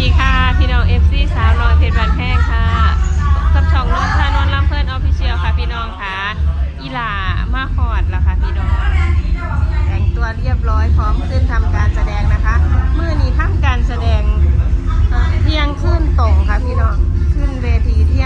ดีค่ะ พี่น้องเอฟซีสาวนอนเพชรบานแพงค่ะกับช่องนนทานนท์ลำเพื่อนออฟฟิเชียลค่ะ พี่น้องค่ะอีหลามาหอดแล้วค่ะ พี่น้องแต่งตัวเรียบร้อยพร้อมขึ้นทำการแสดงนะคะเมื่อนี้ทำการแสดงเที่ยงขึ้นตรงค่ะพี่น้องขึ้นเวทีเที่ยง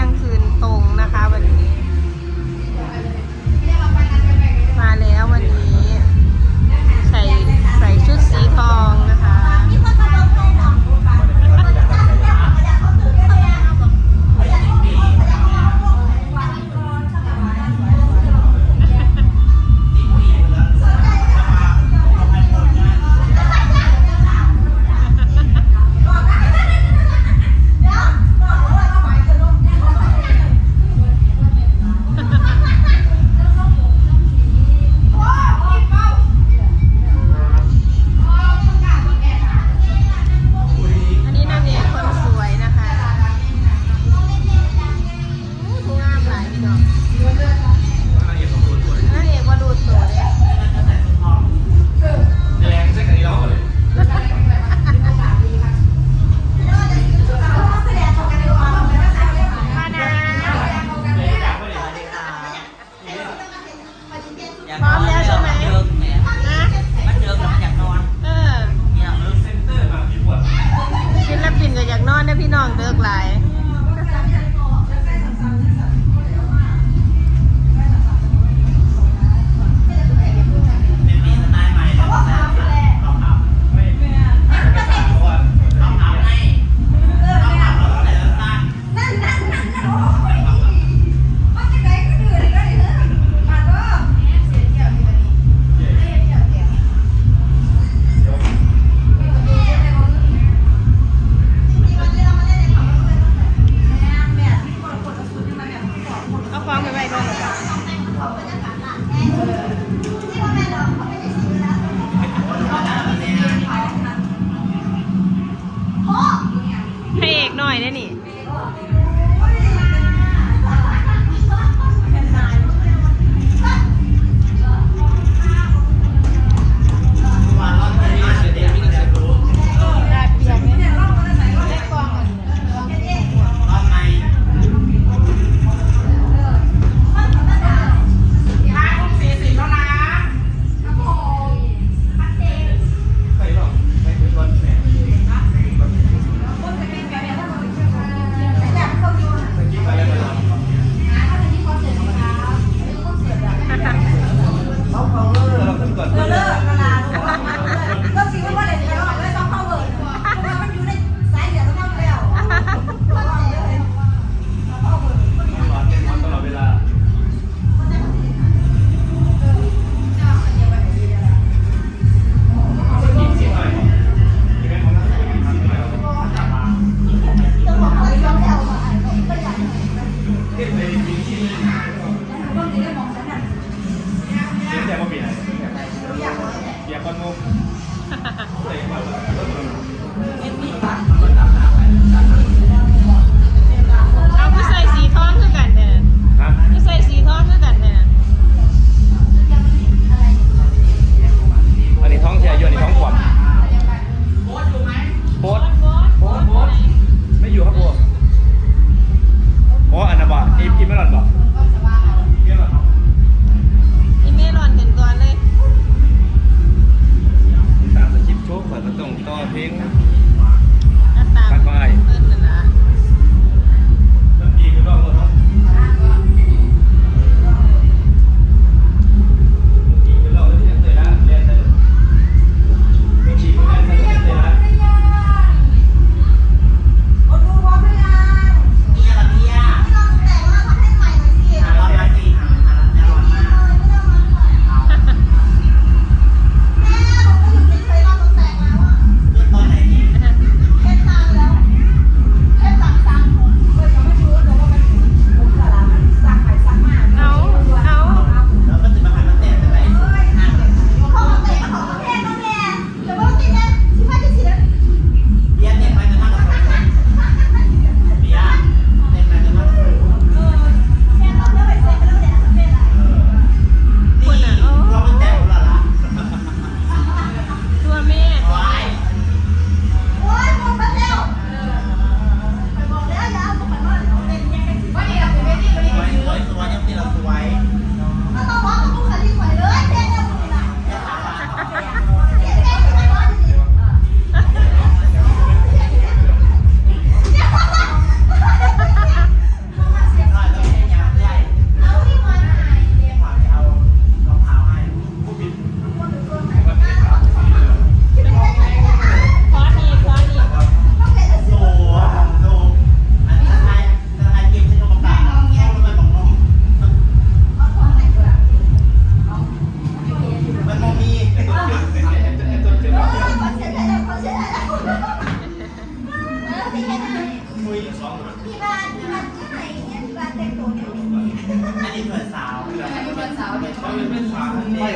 กน้อยได้นี่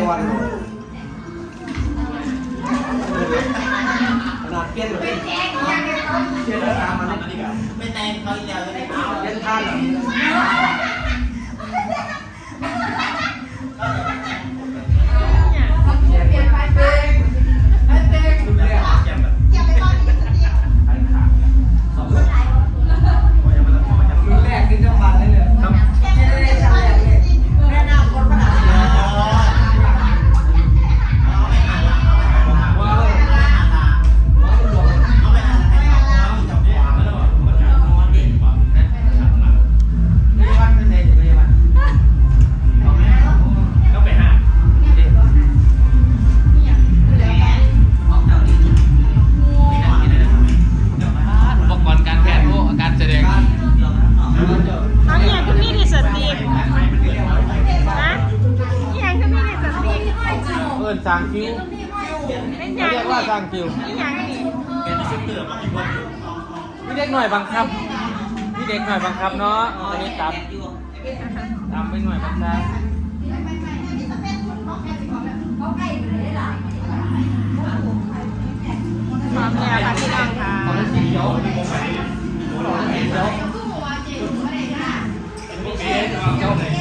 วันขนาดเปลี่ยนเลยเปลี่ยนแล้วตามมันนี่ไม่แต่งเขาเดียวเลยเนี่ยนท่าเหรอ สร้างคิวเขาเรียกว่าสร้างคิวพี่เด็กหน่อยบังคับพี่เด็กหน่อยบังคับเนาะอันนี้ตับตับไปหน่อยบังคับพอมแล้วค่ะพี่น้งค่ะของสีเขียวของสีเขียว